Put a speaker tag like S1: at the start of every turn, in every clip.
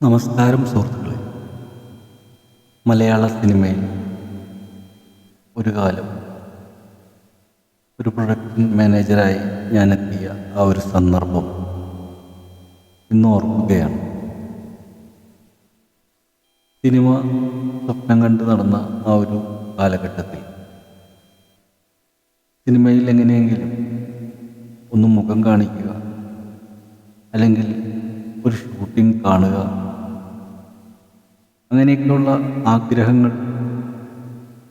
S1: നമസ്കാരം സുഹൃത്തുക്കളെ. മലയാള സിനിമയിൽ ഒരു കാലം ഒരു പ്രൊഡക്ഷൻ മാനേജരായി ഞാനെത്തിയ ആ ഒരു സന്ദർഭം ഇന്ന് ഓർക്കുകയാണ്. സിനിമ സ്വപ്നം കണ്ട് നടന്ന ആ ഒരു കാലഘട്ടത്തിൽ സിനിമയിൽ എങ്ങനെയെങ്കിലും ഒന്ന് മുഖം കാണിക്കുക അല്ലെങ്കിൽ ഒരു ഷൂട്ടിംഗ് കാണുക അങ്ങനെയൊക്കെയുള്ള ആഗ്രഹങ്ങൾ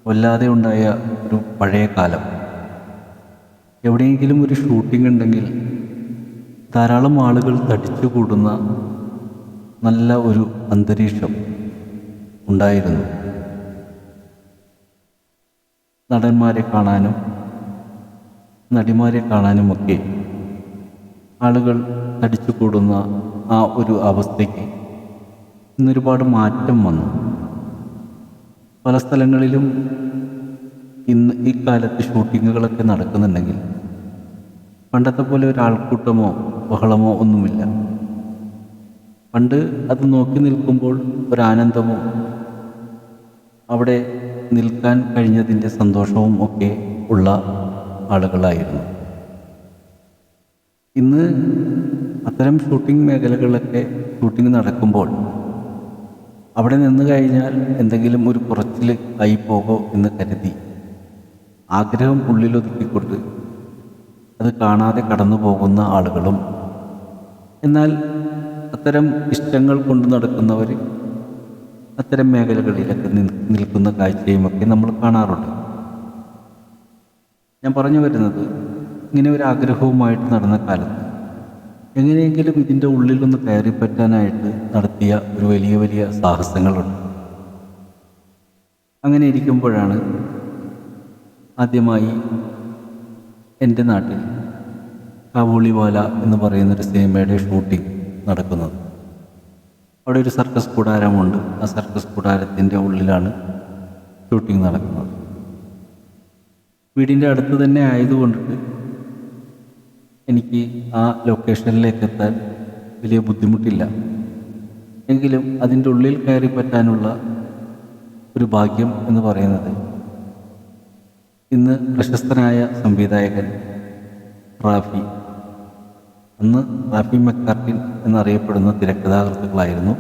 S1: വല്ലാതെ ഉണ്ടായ ഒരു പഴയ കാലം. എവിടെയെങ്കിലും ഒരു ഷൂട്ടിംഗ് ഉണ്ടെങ്കിൽ ധാരാളം ആളുകൾ തടിച്ചു കൂടുന്ന നല്ല ഒരു അന്തരീക്ഷം ഉണ്ടായിരുന്നു. നടന്മാരെ കാണാനും നടിമാരെ കാണാനുമൊക്കെ ആളുകൾ തടിച്ചു കൂടുന്ന ആ ഒരു അവസ്ഥയ്ക്ക് ഇന്നൊരുപാട് മാറ്റം വന്നു. പല സ്ഥലങ്ങളിലും ഇന്ന് ഈ കാലത്ത് ഷൂട്ടിങ്ങുകളൊക്കെ നടക്കുന്നുണ്ടെങ്കിൽ പണ്ടത്തെ പോലെ ഒരു ആൾക്കൂട്ടമോ ബഹളമോ ഒന്നുമില്ല. പണ്ട് അത് നോക്കി നിൽക്കുമ്പോൾ ഒരാനന്ദമോ അവിടെ നിൽക്കാൻ കഴിഞ്ഞതിന്റെ സന്തോഷവും ഒക്കെ ഉള്ള ആളുകളായിരുന്നു. ഇന്ന് അത്തരം ഷൂട്ടിംഗ് മേഖലകളിലൊക്കെ ഷൂട്ടിംഗ് നടക്കുമ്പോൾ അവിടെ നിന്ന് കഴിഞ്ഞാൽ എന്തെങ്കിലും ഒരു പുറത്തിൽ ആയി പോകോ എന്ന് കരുതി. ആഗ്രഹം ഉള്ളിലൊതുക്കിക്കൊണ്ട് അത് കാണാതെ കടന്നു പോകുന്ന ആളുകളും. എന്നാൽ അത്തരം ഇഷ്ടങ്ങൾ കൊണ്ട് നടക്കുന്നവർ അത്തരം മേഖലകളിലൊക്കെ നിൽ- നിൽക്കുന്ന കാഴ്ചയുമൊക്കെ നമ്മൾ കാണാറുണ്ട്. ഞാൻ പറഞ്ഞു വരുന്നത് ഇങ്ങനെ ഒരു ആഗ്രഹവുമായിട്ട് നടന്ന കാലത്ത് എങ്ങനെയെങ്കിലും ഇതിന്റെ ഉള്ളിൽ ഒന്ന് കയറിപ്പറ്റാനായിട്ട് നടത്തിയ ഒരു വലിയ വലിയ സാഹസങ്ങളുണ്ട്. അങ്ങനെ ഇരിക്കുമ്പോഴാണ് ആദ്യമായി എന്റെ നാട്ടിൽ കാബൂളിവാല എന്ന് പറയുന്ന ഒരു സിനിമയുടെ ഷൂട്ടിംഗ് നടക്കുന്നത്. അവിടെ ഒരു സർക്കസ് കൂടാരമുണ്ട്. ആ സർക്കസ് കൂടാരത്തിന്റെ ഉള്ളിലാണ് ഷൂട്ടിംഗ് നടക്കുന്നത്. വീടിന്റെ അടുത്ത് തന്നെ ആയതുകൊണ്ടിട്ട് എനിക്ക് ആ ലൊക്കേഷനിലേക്ക് എത്താൻ വലിയ ബുദ്ധിമുട്ടില്ല. എങ്കിലും അതിന്റെ ഉള്ളിൽ കയറി പറ്റാനുള്ള ഒരു ഭാഗ്യം എന്ന് പറയുന്നത് ഇന്ന് പ്രശസ്തനായ സംവിധായകൻ റാഫി. അന്ന് റാഫി മെക്കാർട്ടിൻ എന്നറിയപ്പെടുന്ന തിരക്കഥാകൃത്തുക്കളായിരുന്നു.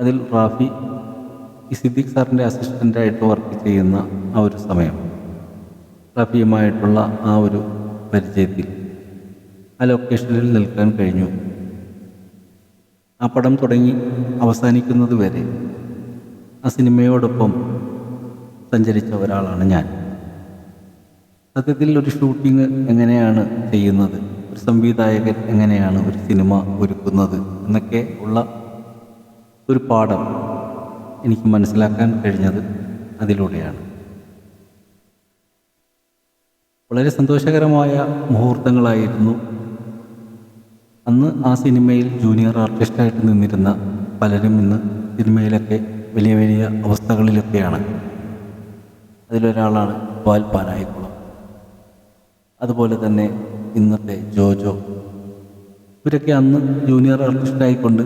S1: അതിൽ റാഫി ഈ സിദ്ദിഖ് സാറിന്റെ അസിസ്റ്റന്റായിട്ട് വർക്ക് ചെയ്യുന്ന ആ ഒരു സമയം. റാഫിയുമായിട്ടുള്ള ആ ഒരു പരിചയത്തിൽ ആ ലൊക്കേഷനിൽ നിൽക്കാൻ കഴിഞ്ഞു. ആ പടം തുടങ്ങി അവസാനിക്കുന്നത് വരെ ആ സിനിമയോടൊപ്പം സഞ്ചരിച്ച ഒരാളാണ് ഞാൻ. സത്യത്തിൽ ഒരു ഷൂട്ടിംഗ് എങ്ങനെയാണ് ചെയ്യുന്നത്? ഒരു സംവിധായകൻ എങ്ങനെയാണ് ഒരു സിനിമ ഒരുക്കുന്നത്? എന്നൊക്കെ ഉള്ള ഒരു പാഠം എനിക്ക് മനസ്സിലാക്കാൻ കഴിഞ്ഞത് അതിലൂടെയാണ്. വളരെ സന്തോഷകരമായ മുഹൂർത്തങ്ങളായിരുന്നു. അന്ന് ആ സിനിമയിൽ ജൂനിയർ ആർട്ടിസ്റ്റായിട്ട് നിന്നിരുന്ന പലരും ഇന്ന് സിനിമയിലൊക്കെ വലിയ വലിയ അവസ്ഥകളിലൊക്കെയാണ്. അതിലൊരാളാണ് പാൽ പാനായിക്കുളം അതുപോലെ തന്നെ ഇന്നത്തെ ജോജോ. ഇവരൊക്കെ അന്ന് ജൂനിയർ ആർട്ടിസ്റ്റായിക്കൊണ്ട്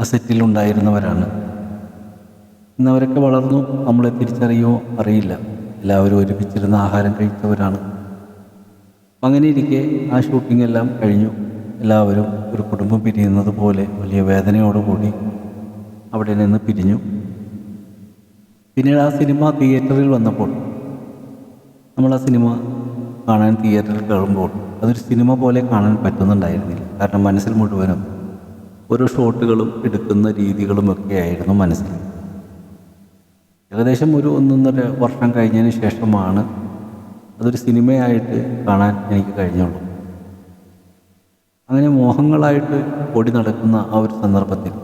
S1: ആ സെറ്റിലുണ്ടായിരുന്നവരാണ് ഇന്നവരൊക്കെ വളർന്നു നമ്മളെ തിരിച്ചറിയുമോ അറിയില്ല. എല്ലാവരും ഒരുമിച്ചിരുന്ന് ആഹാരം കഴിച്ചവരാണ്. അങ്ങനെ ഇരിക്കെ ആ ഷൂട്ടിംഗ് എല്ലാം കഴിഞ്ഞു. എല്ലാവരും ഒരു കുടുംബം പിരിയുന്നത് പോലെ വലിയ വേദനയോടുകൂടി അവിടെ നിന്ന് പിരിഞ്ഞു. പിന്നീട് ആ സിനിമ തിയേറ്ററിൽ വന്നപ്പോൾ നമ്മൾ ആ സിനിമ കാണാൻ തിയേറ്ററിൽ കയറുമ്പോൾ അതൊരു സിനിമ പോലെ കാണാൻ പറ്റുന്നുണ്ടായിരുന്നില്ല. കാരണം മനസ്സിൽ മുഴുവനും ഓരോ ഷോട്ടുകളും എടുക്കുന്ന രീതികളുമൊക്കെ ആയിരുന്നു മനസ്സിൽ. ഏകദേശം ഒരു ഒന്നൊന്നര വർഷം കഴിഞ്ഞതിന് ശേഷമാണ് അതൊരു സിനിമയായിട്ട് കാണാൻ എനിക്ക് കഴിഞ്ഞുള്ളൂ. അങ്ങനെ മോഹങ്ങളായിട്ട് ഓടി നടക്കുന്ന ആ ഒരു സന്ദർഭത്തിൽ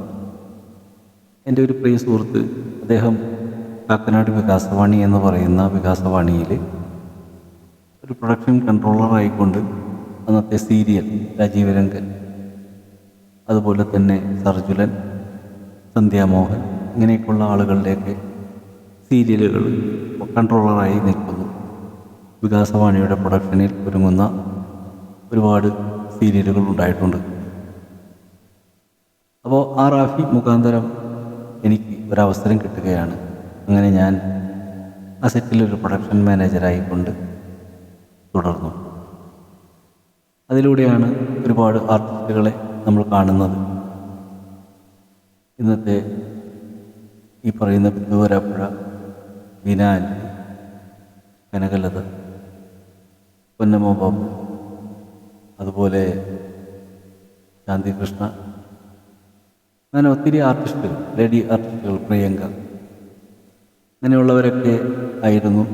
S1: എന്റെ ഒരു പ്രിയ സുഹൃത്ത് അദ്ദേഹം കാക്കനാട് വികാസവാണി എന്ന് പറയുന്ന വികാസവാണിയിൽ ഒരു പ്രൊഡക്ഷൻ കൺട്രോളറായിക്കൊണ്ട് അന്നത്തെ സീരിയൽ രാജീവരംഗൻ അതുപോലെ തന്നെ സർജുലൻ സന്ധ്യാമോഹൻ ഇങ്ങനെയൊക്കെയുള്ള ആളുകളുടെയൊക്കെ സീരിയലുകൾ കൺട്രോളറായി നിൽക്കുന്നു. വികാസവാണിയുടെ പ്രൊഡക്ഷനിൽ ഒരുങ്ങുന്ന ഒരുപാട് സീരിയലുകൾ ഉണ്ടായിട്ടുണ്ട്. അപ്പോൾ ആ റാഫി മുഖാന്തരം എനിക്ക് ഒരവസരം കിട്ടുകയാണ്. അങ്ങനെ ഞാൻ ആ സെറ്റിലൊരു പ്രൊഡക്ഷൻ മാനേജറായിക്കൊണ്ട് തുടർന്നു. അതിലൂടെയാണ് ഒരുപാട് ആർട്ടിസ്റ്റുകളെ നമ്മൾ കാണുന്നത്. ഇന്നത്തെ ഈ പറയുന്ന ബിന്ദുവരാപ്പുഴ ബിനാൻ കനകലത പൊന്നമ്മ അതുപോലെ അതുപോലെ ശാന്തികൃഷ്ണ. അങ്ങനെ ഒത്തിരി ആർട്ടിസ്റ്റുകൾ ലേഡി ആർട്ടിസ്റ്റുകൾ പ്രിയങ്ക. അങ്ങനെയുള്ളവരൊക്കെ ആയിരുന്നു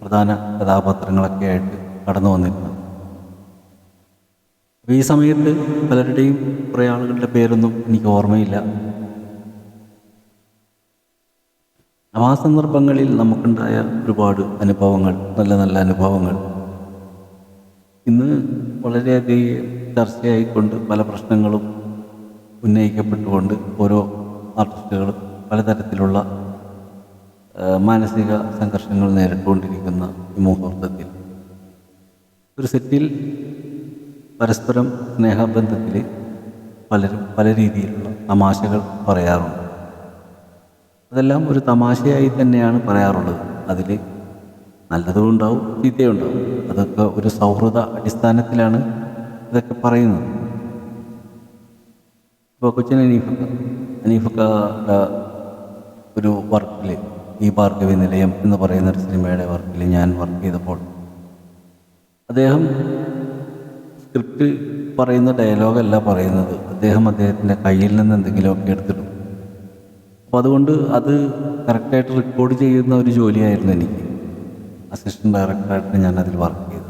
S1: പ്രധാന കഥാപാത്രങ്ങളൊക്കെ ആയിട്ട് കടന്നു വന്നിരുന്നത്. അപ്പോൾ ഈ സമയത്ത് പലരുടെയും കുറേ ആളുകളുടെ പേരൊന്നും എനിക്ക് ഓർമ്മയില്ല. അപ്പോൾ ആ സന്ദർഭങ്ങളിൽ നമുക്കുണ്ടായ ഒരുപാട് അനുഭവങ്ങൾ നല്ല നല്ല അനുഭവങ്ങൾ. ഇന്ന് വളരെയധികം ചർച്ചയായിക്കൊണ്ട് പല പ്രശ്നങ്ങളും ഉന്നയിക്കപ്പെട്ടുകൊണ്ട് ഓരോ ആർട്ടിസ്റ്റുകളും പലതരത്തിലുള്ള മാനസിക സംഘർഷങ്ങൾ നേരിട്ടുകൊണ്ടിരിക്കുന്ന ഈ മുഹൂർത്തത്തിൽ. ഒരു സെറ്റിൽ പരസ്പരം സ്നേഹബന്ധത്തിൽ പലരും പല രീതിയിലുള്ള തമാശകൾ പറയാറുണ്ട്. അതെല്ലാം ഒരു തമാശയായി തന്നെയാണ് പറയാറുള്ളത്. അതിൽ നല്ലതും ഉണ്ടാവും ചീത്തയും ഉണ്ടാവും അതൊക്കെ ഒരു സൗഹൃദ അടിസ്ഥാനത്തിലാണ് ഇതൊക്കെ പറയുന്നത്. ഇപ്പോൾ കൊച്ചിൻ അനീഫക്ക ഒരു വർക്കിൽ ഈ ഭാർഗവി നിലയം എന്ന് പറയുന്ന ഒരു സിനിമയുടെ വർക്കിൽ ഞാൻ വർക്ക് ചെയ്തപ്പോൾ അദ്ദേഹം സ്ക്രിപ്റ്റ് പറയുന്ന ഡയലോഗല്ല പറയുന്നത്. അദ്ദേഹം അദ്ദേഹത്തിന്റെ കയ്യിൽ നിന്ന് എന്തെങ്കിലുമൊക്കെ എടുത്തിടും. അപ്പോൾ അതുകൊണ്ട് അത് കറക്റ്റായിട്ട് റെക്കോർഡ് ചെയ്യുന്ന ഒരു ജോലിയായിരുന്നു എനിക്ക്. അസിസ്റ്റന്റ് ഡയറക്ടറായിട്ട് ഞാൻ അതിൽ വർക്ക് ചെയ്തു.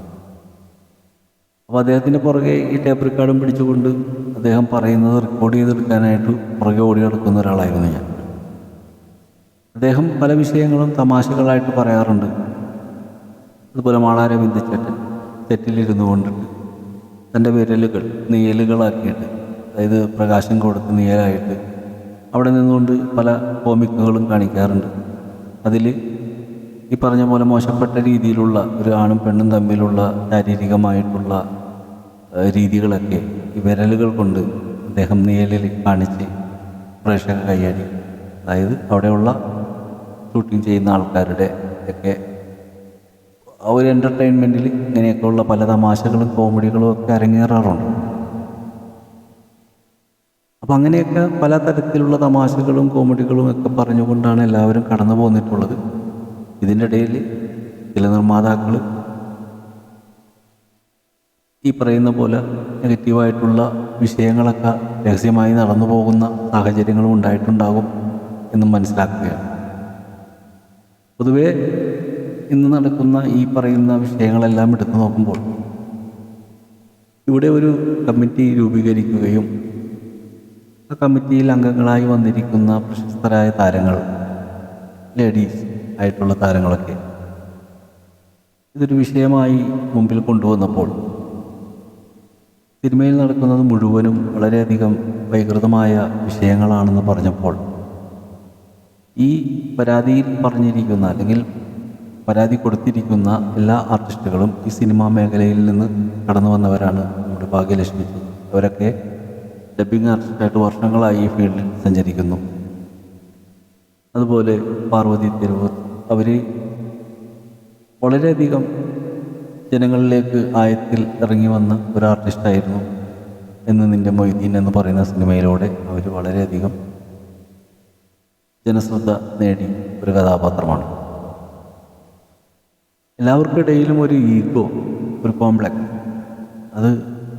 S1: അപ്പോൾ അദ്ദേഹത്തിന്റെ പുറകെ ഈ ടേപ്പ് റെക്കോർഡും പിടിച്ചുകൊണ്ട് അദ്ദേഹം പറയുന്നത് റെക്കോർഡ് ചെയ്തെടുക്കാനായിട്ട് പുറകെ ഓടി നടക്കുന്ന ഒരാളായിരുന്നു ഞാൻ. അദ്ദേഹം പല വിഷയങ്ങളും തമാശകളായിട്ട് പറയാറുണ്ട്. അതുപോലെ മാളാരെ വിന്ദിച്ചിട്ട് തെറ്റിലിരുന്നു കൊണ്ടിട്ട് തന്റെ വിരലുകൾ നീയലുകളാക്കിയിട്ട് അതായത് പ്രകാശം കൊടുത്ത് നീയലായിട്ട് അവിടെ നിന്നുകൊണ്ട് പല കോമിക്കുകളും കാണിക്കാറുണ്ട്. അതിൽ ഈ പറഞ്ഞ പോലെ മോശപ്പെട്ട രീതിയിലുള്ള ഒരു ആണും പെണ്ണും തമ്മിലുള്ള ശാരീരികമായിട്ടുള്ള രീതികളൊക്കെ ഈ വിരലുകൾ കൊണ്ട് അദ്ദേഹം നീയലിൽ കാണിച്ച് പ്രേക്ഷക കൈയടി അതായത് അവിടെയുള്ള ഷൂട്ടിംഗ് ചെയ്യുന്ന ആൾക്കാരുടെ ഒക്കെ ആ ഒരു എന്റർടൈൻമെന്റിൽ ഇങ്ങനെയൊക്കെയുള്ള പല തമാശകളും കോമഡികളും ഒക്കെ അരങ്ങേറാറുണ്ട്. അപ്പം അങ്ങനെയൊക്കെ പല തരത്തിലുള്ള തമാശകളും കോമഡികളും ഒക്കെ പറഞ്ഞുകൊണ്ടാണ് എല്ലാവരും കടന്നു പോന്നിട്ടുള്ളത് ഇതിന്റെ ഇടയിൽ ചില നിർമ്മാതാക്കൾ ഈ പറയുന്ന പോലെ നെഗറ്റീവായിട്ടുള്ള വിഷയങ്ങളൊക്കെ രഹസ്യമായി നടന്നു പോകുന്ന സാഹചര്യങ്ങളും ഉണ്ടായിട്ടുണ്ടാകും എന്നും മനസ്സിലാക്കുകയാണ്. പൊതുവേ ഇന്ന് നടക്കുന്ന ഈ പറയുന്ന വിഷയങ്ങളെല്ലാം എടുത്തു നോക്കുമ്പോൾ ഇവിടെ ഒരു കമ്മിറ്റി രൂപീകരിക്കുകയും ആ കമ്മിറ്റിയിൽ അംഗങ്ങളായി വന്നിരിക്കുന്ന പ്രശസ്തരായ താരങ്ങൾ ലേഡീസ് ആയിട്ടുള്ള താരങ്ങളൊക്കെ. ഇതൊരു വിഷയമായി മുമ്പിൽ കൊണ്ടുവന്നപ്പോൾ സിനിമയിൽ നടക്കുന്നത് മുഴുവനും വളരെയധികം വൈകൃതമായ വിഷയങ്ങളാണെന്ന് പറഞ്ഞപ്പോൾ ഈ പരാതിയിൽ പറഞ്ഞിരിക്കുന്ന അല്ലെങ്കിൽ പരാതി കൊടുത്തിരിക്കുന്ന എല്ലാ ആർട്ടിസ്റ്റുകളും ഈ സിനിമാ മേഖലയിൽ നിന്ന് കടന്നു വന്നവരാണ് നമ്മുടെ ഭാഗ്യലക്ഷ്മി. അവരൊക്കെ ഡബിങ് ആർട്ടിസ്റ്റായിട്ട് വർഷങ്ങളായി ഈ ഫീൽഡിൽ സഞ്ചരിക്കുന്നു. അതുപോലെ പാർവതി തെരുവ്. അവർ വളരെയധികം ജനങ്ങളിലേക്ക് ആയത്തിൽ ഇറങ്ങി വന്ന ഒരു ആർട്ടിസ്റ്റായിരുന്നു എന്ന് നിന്റെ മൊയ്തീൻ എന്ന് പറയുന്ന സിനിമയിലൂടെ അവർ വളരെയധികം ജനശ്രദ്ധ നേടി ഒരു കഥാപാത്രമാണ്. എല്ലാവർക്കും ഇടയിലും ഒരു ഈഗോ ഒരു കോംപ്ലക്സ് അത്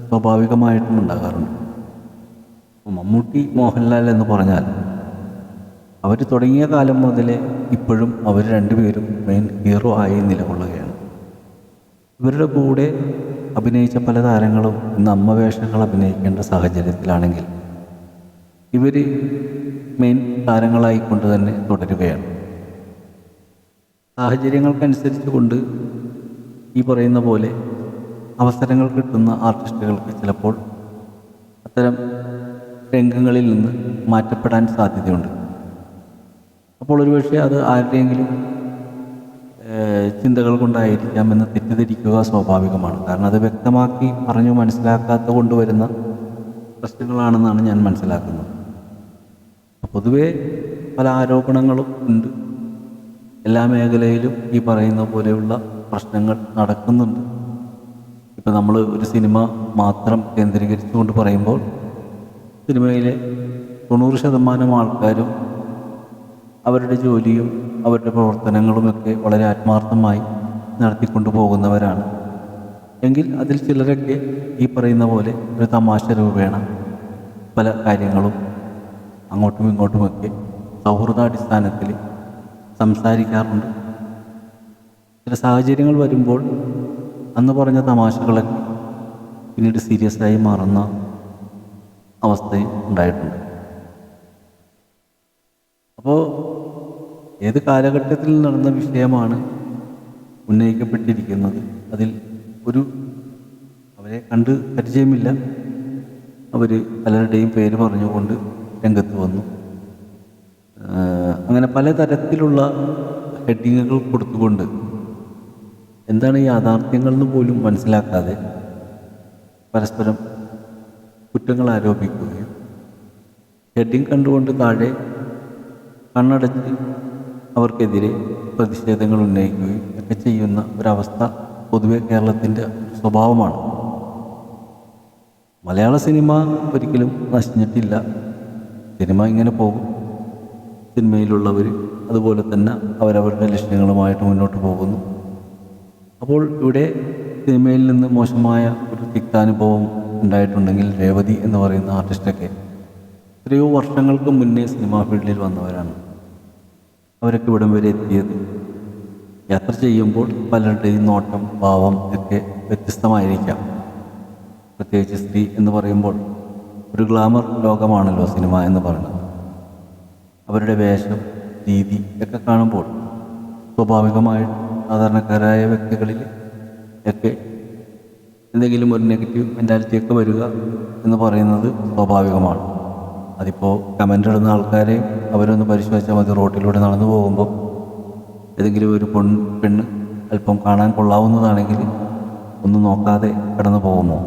S1: സ്വാഭാവികമായിട്ടും ഉണ്ടാകാറുണ്ട്. മമ്മൂട്ടി മോഹൻലാൽ എന്ന് പറഞ്ഞാൽ അവർ തുടങ്ങിയ കാലം മുതൽ ഇപ്പോഴും അവർ രണ്ടുപേരും മെയിൻ ഹീറോ ആയി നിലകൊള്ളുകയാണ്. ഇവരുടെ കൂടെ അഭിനയിച്ച പല താരങ്ങളും ഇന്ന് അമ്മ വേഷങ്ങൾ അഭിനയിക്കേണ്ട സാഹചര്യത്തിലാണെങ്കിൽ ഇവർ മെയിൻ താരങ്ങളായിക്കൊണ്ട് തന്നെ തുടരുകയാണ്. സാഹചര്യങ്ങൾക്കനുസരിച്ച് കൊണ്ട് ഈ പറയുന്ന പോലെ അവസരങ്ങൾ കിട്ടുന്ന ആർട്ടിസ്റ്റുകൾക്ക് ചിലപ്പോൾ അത്തരം രംഗങ്ങളിൽ നിന്ന് മാറ്റപ്പെടാൻ സാധ്യതയുണ്ട്. അപ്പോൾ ഒരുപക്ഷെ അത് ആരുടെയെങ്കിലും ചിന്തകൾ കൊണ്ടായിരിക്കാമെന്ന് തെറ്റിദ്ധരിക്കുക സ്വാഭാവികമാണ്. കാരണം അത് വ്യക്തമാക്കി പറഞ്ഞു മനസ്സിലാക്കാത്ത കൊണ്ടുവരുന്ന പ്രശ്നങ്ങളാണെന്നാണ് ഞാൻ മനസ്സിലാക്കുന്നത്. പൊതുവേ പല ആരോപണങ്ങളും ഉണ്ട്. എല്ലാ മേഖലയിലും ഈ പറയുന്ന പോലെയുള്ള പ്രശ്നങ്ങൾ നടക്കുന്നുണ്ട്. ഇപ്പം നമ്മൾ ഒരു സിനിമ മാത്രം കേന്ദ്രീകരിച്ചുകൊണ്ട് പറയുമ്പോൾ സിനിമയിലെ തൊണ്ണൂറ് ശതമാനം ആൾക്കാരും അവരുടെ ജോലിയും അവരുടെ പ്രവർത്തനങ്ങളുമൊക്കെ വളരെ ആത്മാർത്ഥമായി നടത്തിക്കൊണ്ടു പോകുന്നവരാണ് എങ്കിൽ അതിൽ ചിലരൊക്കെ ഈ പറയുന്ന പോലെ ഒരു തമാശ രൂപേണ പല കാര്യങ്ങളും അങ്ങോട്ടും ഇങ്ങോട്ടുമൊക്കെ സൗഹൃദാടിസ്ഥാനത്തിൽ സംസാരിക്കാറുണ്ട്. ചില സാഹചര്യങ്ങൾ വരുമ്പോൾ അന്ന് പറഞ്ഞ തമാശകളൊക്കെ പിന്നീട് സീരിയസ് ആയി മാറുന്ന അവസ്ഥയും ഉണ്ടായിട്ടുണ്ട്. അപ്പോൾ ഏത് കാലഘട്ടത്തിൽ നടന്ന വിഷയമാണ് ഉന്നയിക്കപ്പെട്ടിരിക്കുന്നത്? അതിൽ ഒരു അവരെ കണ്ട് പരിചയമില്ല. അവർ പലരുടെയും പേര് പറഞ്ഞുകൊണ്ട് രംഗത്ത് വന്നു. അങ്ങനെ പലതരത്തിലുള്ള ഹെഡിങ്ങുകൾ കൊടുത്തുകൊണ്ട് എന്താണ് ഈ യാഥാർത്ഥ്യങ്ങൾ പോലും മനസ്സിലാക്കാതെ പരസ്പരം കുറ്റങ്ങൾ ആരോപിക്കുകയും ഹെഡിങ് കണ്ടുകൊണ്ട് താഴെ കണ്ണടച്ച് അവർക്കെതിരെ പ്രതിഷേധങ്ങൾ ഉന്നയിക്കുകയും ഒക്കെ ചെയ്യുന്ന ഒരവസ്ഥ പൊതുവെ കേരളത്തിന്റെ സ്വഭാവമാണ്. മലയാള സിനിമ ഒരിക്കലും നശിഞ്ഞിട്ടില്ല സിനിമ ഇങ്ങനെ പോകും. സിനിമയിലുള്ളവർ അതുപോലെ തന്നെ അവരവരുടെ ലക്ഷ്യങ്ങളുമായിട്ട് മുന്നോട്ട് പോകുന്നു. അപ്പോൾ ഇവിടെ സിനിമയിൽ നിന്ന് മോശമായ ഒരു തിക്താനുഭവം ഉണ്ടായിട്ടുണ്ടെങ്കിൽ രേവതി എന്ന് പറയുന്ന ആർട്ടിസ്റ്റൊക്കെ എത്രയോ വർഷങ്ങൾക്ക് മുന്നേ സിനിമാ ഫീൽഡിൽ വന്നവരാണ്. അവരൊക്കെ ഇവിടം വരെ എത്തിയത്. യാത്ര ചെയ്യുമ്പോൾ പലരുടെയും നോട്ടം ഭാവം ഒക്കെ വ്യത്യസ്തമായിരിക്കാം. പ്രത്യേകിച്ച് സ്ത്രീ എന്ന് പറയുമ്പോൾ ഒരു ഗ്ലാമർ ലോകമാണല്ലോ സിനിമ എന്ന് പറയുന്നത്. അവരുടെ വേഷം രീതി ഒക്കെ കാണുമ്പോൾ സ്വാഭാവികമായി സാധാരണക്കാരായ വ്യക്തികളിൽ ഒക്കെ എന്തെങ്കിലും ഒരു നെഗറ്റീവ് മെന്റാലിറ്റി ഒക്കെ വരിക എന്ന് പറയുന്നത് സ്വാഭാവികമാണ്. അതിപ്പോൾ കമന്റ് ഇടുന്ന ആൾക്കാരെയും അവരൊന്ന് പരിശോധിച്ചാൽ മതി. റോട്ടിലൂടെ നടന്നു പോകുമ്പോൾ ഏതെങ്കിലും ഒരു പെൺ പെണ്ണ് അല്പം കാണാൻ കൊള്ളാവുന്നതാണെങ്കിൽ ഒന്നും നോക്കാതെ കടന്നു പോകുമോ?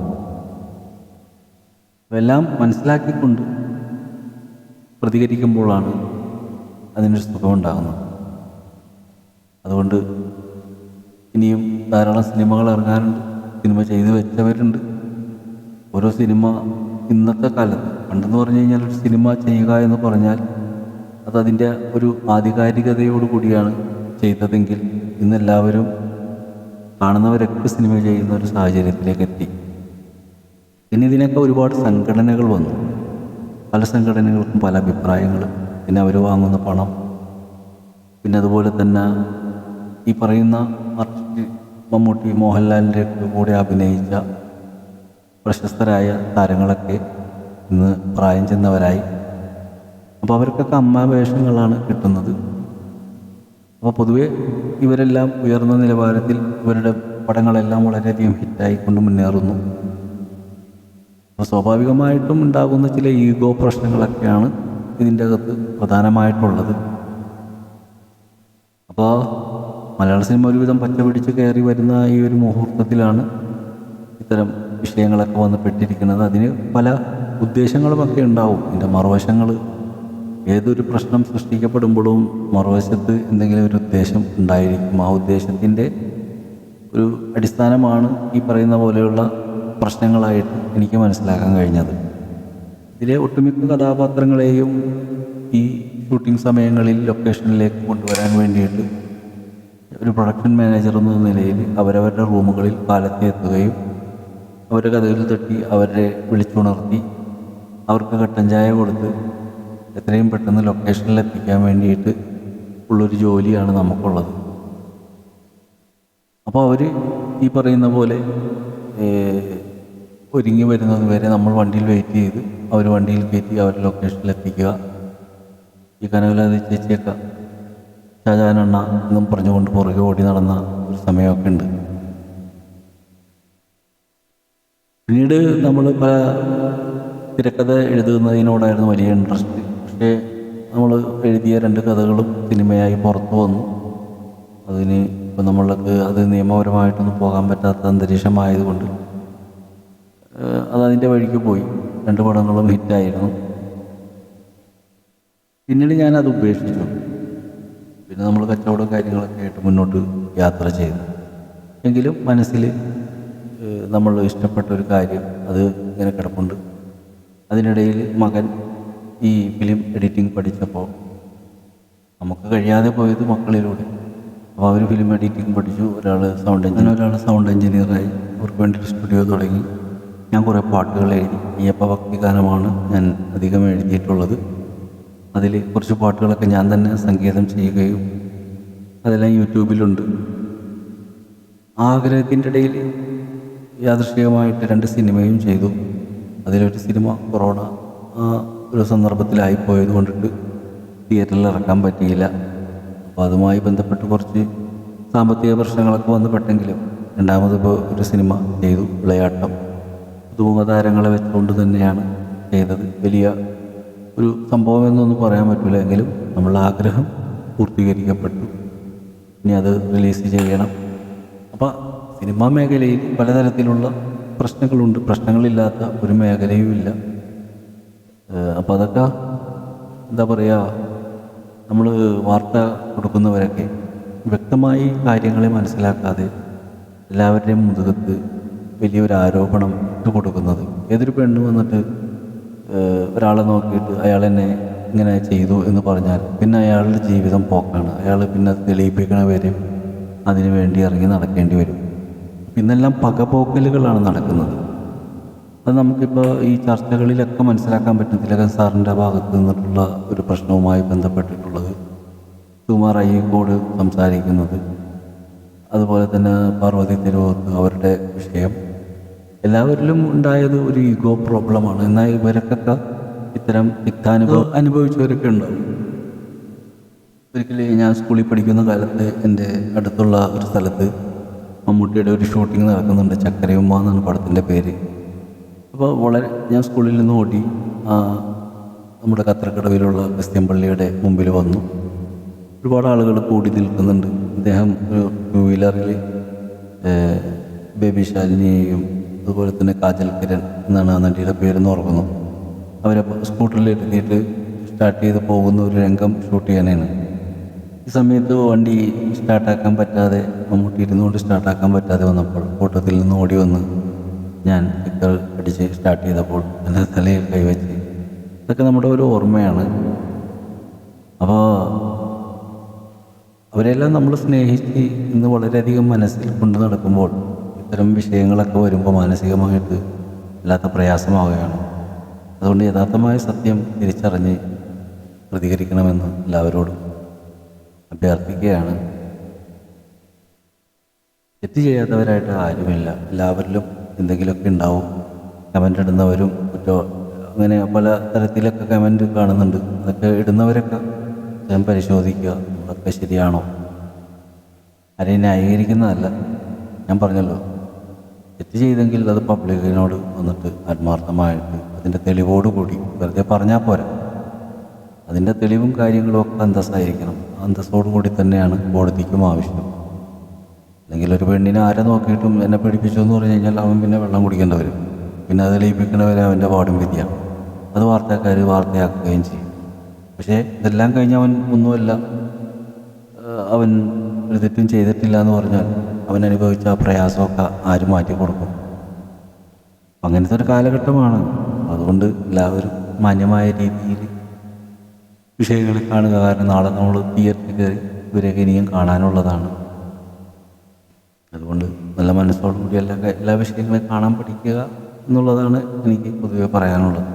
S1: എല്ലാം മനസ്സിലാക്കിക്കൊണ്ട് പ്രതികരിക്കുമ്പോഴാണ് അതിനൊരു സുഖമുണ്ടാകുന്നത്. അതുകൊണ്ട് ഇനിയും ധാരാളം സിനിമകൾ ഇറങ്ങാനുണ്ട് സിനിമ ചെയ്തു വെച്ചവരുണ്ട്. ഓരോ സിനിമ ഇന്നത്തെ കാലത്ത് പണ്ടെന്ന് പറഞ്ഞു കഴിഞ്ഞാൽ ഒരു സിനിമ ചെയ്യുക എന്ന് പറഞ്ഞാൽ അത് അതിന്റെ ഒരു ആധികാരികതയോടു കൂടിയാണ് ചെയ്തതെങ്കിൽ ഇന്നെല്ലാവരും കാണുന്നവരൊക്കെ സിനിമ ചെയ്യുന്ന ഒരു സാഹചര്യത്തിലേക്ക് എത്തി പിന്നെ ഇതിനൊക്കെ ഒരുപാട് സംഘടനകൾ വന്നു. പല സംഘടനകൾക്കും പല അഭിപ്രായങ്ങൾ പിന്നെ അവർ വാങ്ങുന്ന പണം. പിന്നെ അതുപോലെ തന്നെ ഈ പറയുന്ന ആർട്ടിസ്റ്റ് മമ്മൂട്ടി മോഹൻലാലിന്റെ കൂടെ അഭിനയിച്ച പ്രശസ്തരായ താരങ്ങളൊക്കെ ഇന്ന് പ്രായം ചെന്നവരായി. അപ്പോൾ അവർക്കൊക്കെ അമ്മ വേഷങ്ങളാണ് കിട്ടുന്നത്. അപ്പോൾ പൊതുവെ ഇവരെല്ലാം ഉയർന്ന നിലവാരത്തിൽ ഇവരുടെ പടങ്ങളെല്ലാം വളരെയധികം ഹിറ്റായിക്കൊണ്ട് മുന്നേറുന്നു. അപ്പോൾ സ്വാഭാവികമായിട്ടും ഉണ്ടാകുന്ന ചില ഈഗോ പ്രശ്നങ്ങളൊക്കെയാണ് ഇതിന്റെ അകത്ത് പ്രധാനമായിട്ടുള്ളത്. അപ്പോൾ മലയാള സിനിമ ഒരുവിധം പച്ച പിടിച്ച് കയറി വരുന്ന ഈ ഒരു മുഹൂർത്തത്തിലാണ് ഇത്തരം വിഷയങ്ങളൊക്കെ വന്ന് പെട്ടിരിക്കുന്നത്. അതിന് പല ഉദ്ദേശങ്ങളുമൊക്കെ ഉണ്ടാവും. ഇതിന്റെ മറുവശങ്ങൾ ഏതൊരു പ്രശ്നം സൃഷ്ടിക്കപ്പെടുമ്പോഴും മറുവശത്ത് എന്തെങ്കിലും ഒരു ഉദ്ദേശം ഉണ്ടായിരിക്കും. ആ ഉദ്ദേശത്തിന്റെ ഒരു അടിസ്ഥാനമാണ് ഈ പറയുന്ന പോലെയുള്ള പ്രശ്നങ്ങളായിട്ട് എനിക്ക് മനസ്സിലാക്കാൻ കഴിഞ്ഞത്. ഇതിലെ ഒട്ടുമിക്ക കഥാപാത്രങ്ങളെയും ഈ ഷൂട്ടിംഗ് സമയങ്ങളിൽ ലൊക്കേഷനിലേക്ക് കൊണ്ടുവരാൻ വേണ്ടിയിട്ട് ഒരു പ്രൊഡക്ഷൻ മാനേജർ എന്ന നിലയിൽ അവരവരുടെ റൂമുകളിൽ കാലത്ത് എത്തുകയും അവരുടെ കഥകൾ തട്ടി അവരെ വിളിച്ചുണർത്തി അവർക്ക് കട്ടൻ ചായ കൊടുത്ത് എത്രയും പെട്ടെന്ന് ലൊക്കേഷനിൽ എത്തിക്കാൻ വേണ്ടിയിട്ട് ഉള്ളൊരു ജോലിയാണ് നമുക്കുള്ളത്. അപ്പോൾ അവർ ഈ പറയുന്ന പോലെ ഒരുങ്ങി വരുന്നത് വരെ നമ്മൾ വണ്ടിയിൽ വെയിറ്റ് ചെയ്ത് അവർ വണ്ടിയിൽ കയറ്റി അവർ ലൊക്കേഷനിൽ എത്തിക്കുക. ഈ കനകലാതി ചേച്ചിയൊക്കെ ഷാജാനണ്ണ എന്നും പറഞ്ഞുകൊണ്ട് പുറകെ ഓടി നടന്ന ഒരു സമയമൊക്കെ ഉണ്ട്. പിന്നീട് നമ്മൾ പല തിരക്കഥ എഴുതുന്നതിനോടായിരുന്നു വലിയ ഇൻട്രസ്റ്റ് പക്ഷേ നമ്മൾ എഴുതിയ രണ്ട് കഥകളും സിനിമയായി പുറത്തു വന്നു. അതിന് ഇപ്പം നമ്മൾക്ക് അത് നിയമപരമായിട്ടൊന്നും പോകാൻ പറ്റാത്ത അന്തരീക്ഷമായതുകൊണ്ട് അത് അതിന്റെ വഴിക്ക് പോയി. രണ്ട് പടങ്ങളും ഹിറ്റായിരുന്നു. പിന്നീട് ഞാനത് ഉപേക്ഷിച്ചു. പിന്നെ നമ്മൾ കച്ചവടം കാര്യങ്ങളൊക്കെ ആയിട്ട് മുന്നോട്ട് യാത്ര ചെയ്തു. എങ്കിലും മനസ്സിൽ നമ്മൾ ഇഷ്ടപ്പെട്ട ഒരു കാര്യം അത് ഇങ്ങനെ കിടപ്പുണ്ട്. അതിനിടയിൽ മകൻ ഈ ഫിലിം എഡിറ്റിംഗ് പഠിച്ചപ്പോൾ നമുക്ക് കഴിയാതെ പോയത് മക്കളിലൂടെ. അപ്പോൾ അവർ ഫിലിം എഡിറ്റിംഗ് പഠിച്ചു. ഒരാൾ സൗണ്ട് എഞ്ചിനീയർ ഒരാൾ സൗണ്ട് എഞ്ചിനീയറായി ഒരു സ്റ്റുഡിയോ തുടങ്ങി. ഞാൻ കുറേ പാട്ടുകൾ എഴുതി. അയ്യപ്പ ഭക്തി ഗാനമാണ് ഞാൻ അധികം എഴുതിയിട്ടുള്ളത്. അതിൽ കുറച്ച് പാട്ടുകളൊക്കെ ഞാൻ തന്നെ സംഗീതം ചെയ്യുകയും അതെല്ലാം യൂട്യൂബിലുണ്ട്. ആഗ്രഹത്തിന്റെ ഇടയിൽ യാദൃശികമായിട്ട് രണ്ട് സിനിമയും ചെയ്തു. അതിലൊരു സിനിമ കൊറോണ. ഒരു സന്ദർഭത്തിലായി പോയത് കൊണ്ടിട്ട് തിയേറ്ററിൽ ഇറക്കാൻ പറ്റിയില്ല. അപ്പോൾ അതുമായി ബന്ധപ്പെട്ട് കുറച്ച് സാമ്പത്തിക പ്രശ്നങ്ങളൊക്കെ വന്ന് പെട്ടെങ്കിലും രണ്ടാമതിപ്പോൾ ഒരു സിനിമ ചെയ്തു വിളയാട്ടം. പുതുമുഖ താരങ്ങളെ വെച്ചുകൊണ്ട് തന്നെയാണ് ചെയ്തത്. വലിയ ഒരു സംഭവം എന്നൊന്നും പറയാൻ പറ്റില്ല എങ്കിലും നമ്മളുടെ ആഗ്രഹം പൂർത്തീകരിക്കപ്പെട്ടു. ഇനി അത് റിലീസ് ചെയ്യണം. അപ്പോൾ സിനിമാ മേഖലയിൽ പലതരത്തിലുള്ള പ്രശ്നങ്ങളുണ്ട്. പ്രശ്നങ്ങളില്ലാത്ത ഒരു മേഖലയും ഇല്ല അപ്പോൾ അതൊക്കെ എന്താ പറയുക നമ്മൾ വാർത്ത കൊടുക്കുന്നവരൊക്കെ വ്യക്തമായി കാര്യങ്ങളെ മനസ്സിലാക്കാതെ എല്ലാവരുടെയും മുതുകത്ത് വലിയൊരു ആരോപണം ഇട്ട് കൊടുക്കുന്നത്. ഏതൊരു പെണ്ണ് വന്നിട്ട് ഒരാളെ നോക്കിയിട്ട് അയാൾ എന്നെ ഇങ്ങനെ ചെയ്തു എന്ന് പറഞ്ഞാൽ പിന്നെ അയാളുടെ ജീവിതം പോക്കാണ്. അയാൾ പിന്നെ തെളിയിപ്പിക്കണ വരെ അതിനു വേണ്ടി ഇറങ്ങി നടക്കേണ്ടി വരും. പിന്നെല്ലാം പകപോക്കലുകളാണ് നടക്കുന്നത്. അത് നമുക്കിപ്പോൾ ഈ ചർച്ചകളിലൊക്കെ മനസ്സിലാക്കാൻ പറ്റും തിലകൻ സാറിന്റെ ഭാഗത്ത് നിന്നിട്ടുള്ള ഒരു പ്രശ്നവുമായി ബന്ധപ്പെട്ടിട്ടുള്ളത്. സുമാർ അയ്യങ്കോട് സംസാരിക്കുന്നത്. അതുപോലെ തന്നെ പാർവതി തിരുവോത്ത് അവരുടെ വിഷയം. എല്ലാവരിലും ഉണ്ടായത് ഒരു ഈഗോ പ്രോബ്ലമാണ് എന്നാൽ ഇവരൊക്കെ ഇത്തരം തിക്താനുഭവം അനുഭവിച്ചവരൊക്കെ ഉണ്ടാവും. ഒരിക്കലും ഞാൻ സ്കൂളിൽ പഠിക്കുന്ന കാലത്ത് എന്റെ അടുത്തുള്ള ഒരു സ്ഥലത്ത് മമ്മൂട്ടിയുടെ ഒരു ഷൂട്ടിംഗ് നടക്കുന്നുണ്ട്. ചക്കരയുമ്മ എന്നാണ് പടത്തിന്റെ പേര്. അപ്പോൾ വളരെ ഞാൻ സ്കൂളിൽ നിന്ന് ഓടി നമ്മുടെ കത്രക്കടവിലുള്ള ക്രിസ്ത്യൻ പള്ളിയുടെ മുമ്പിൽ വന്നു. ഒരുപാട് ആളുകൾ കൂടി നിൽക്കുന്നുണ്ട്. അദ്ദേഹം ഒരു ടൂ വീലറിൽ ബേബി ശാലിനിയെയും അതുപോലെ തന്നെ കാജൽ കിരൺ എന്നാണ് ആ നടിയുടെ പേരെന്ന് ഓർക്കുന്നു. അവരെ സ്കൂട്ടറിൽ എടുത്തിട്ട് സ്റ്റാർട്ട് ചെയ്ത് പോകുന്ന ഒരു രംഗം ഷൂട്ട് ചെയ്യാനാണ്. ഈ സമയത്ത് വണ്ടി സ്റ്റാർട്ടാക്കാൻ പറ്റാതെ മമ്മൂട്ടി ഇരുന്നുകൊണ്ട് സ്റ്റാർട്ടാക്കാൻ പറ്റാതെ വന്നപ്പോൾ കൂട്ടത്തിൽ നിന്ന് ഓടി വന്ന് ഞാൻ കിക്കർ അടിച്ച് സ്റ്റാർട്ട് ചെയ്തപ്പോൾ എന്റെ തലയിൽ കൈവച്ച്. ഇതൊക്കെ നമ്മുടെ ഒരു ഓർമ്മയാണ്. അപ്പോൾ അവരെല്ലാം നമ്മൾ സ്നേഹിച്ച് ഇന്ന് വളരെയധികം മനസ്സിൽ കൊണ്ടു നടക്കുമ്പോൾ ഇത്തരം വിഷയങ്ങളൊക്കെ വരുമ്പോൾ മാനസികമായിട്ട് വല്ലാത്ത പ്രയാസമാവുകയാണ്. അതുകൊണ്ട് യഥാർത്ഥമായ സത്യം തിരിച്ചറിഞ്ഞ് പ്രതികരിക്കണമെന്ന് എല്ലാവരോടും അഭ്യർത്ഥിക്കുകയാണ്. തെറ്റ് ചെയ്യാത്തവരായിട്ട് ആരുമില്ല. എല്ലാവരിലും എന്തെങ്കിലുമൊക്കെ ഉണ്ടാവും. കമന്റ് ഇടുന്നവരും മറ്റോ അങ്ങനെ പല തരത്തിലൊക്കെ കമന്റ് കാണുന്നുണ്ട്. അതൊക്കെ ഇടുന്നവരൊക്കെ സ്വയം പരിശോധിക്കുക അതൊക്കെ ശരിയാണോ? ആരെയും ന്യായീകരിക്കുന്നതല്ല. ഞാൻ പറഞ്ഞല്ലോ തെറ്റ് ചെയ്തെങ്കിൽ അത് പബ്ലിക്കിനോട് വന്നിട്ട് ആത്മാർത്ഥമായിട്ട് അതിന്റെ തെളിവോടുകൂടി വെറുതെ പറഞ്ഞാൽ പോരാ. അതിന്റെ തെളിവും കാര്യങ്ങളും ഒക്കെ അന്തസ്സായിരിക്കണം. അന്തസ്സോടുകൂടി തന്നെയാണ് കോടതിക്കും ആവശ്യം. അല്ലെങ്കിൽ ഒരു പെണ്ണിനെ ആരെ നോക്കിയിട്ടും എന്നെ പഠിപ്പിച്ചു എന്ന് പറഞ്ഞു കഴിഞ്ഞാൽ അവൻ പിന്നെ വെള്ളം കുടിക്കേണ്ട വരും. പിന്നെ അത് ലയിപ്പിക്കണവരെ അവന്റെ പാടും വിധിയാണ് അത് വാർത്തക്കാർ വാർത്തയാക്കുകയും ചെയ്യും. പക്ഷേ ഇതെല്ലാം കഴിഞ്ഞ് അവൻ ഒന്നുമല്ല അവൻ ഒരു തെറ്റും ചെയ്തിട്ടില്ല എന്ന് പറഞ്ഞാൽ അവൻ അനുഭവിച്ച ആ പ്രയാസമൊക്കെ ആര് മാറ്റി കൊടുക്കും? അങ്ങനത്തെ ഒരു കാലഘട്ടമാണ്. അതുകൊണ്ട് എല്ലാവരും മാന്യമായ രീതിയിൽ വിഷയങ്ങളെ കാണുക. കാരണം നാളെ നമ്മൾ തിയേറ്ററിൽ കയറി ഇവരെയൊക്കെ ഇനിയും കാണാനുള്ളതാണ്. അതുകൊണ്ട് നല്ല മനസ്സോടുകൂടി എല്ലാ എല്ലാ വിഷയങ്ങളും കാണാൻ പഠിക്കുക എന്നുള്ളതാണ് എനിക്ക് പൊതുവെ പറയാനുള്ളത്.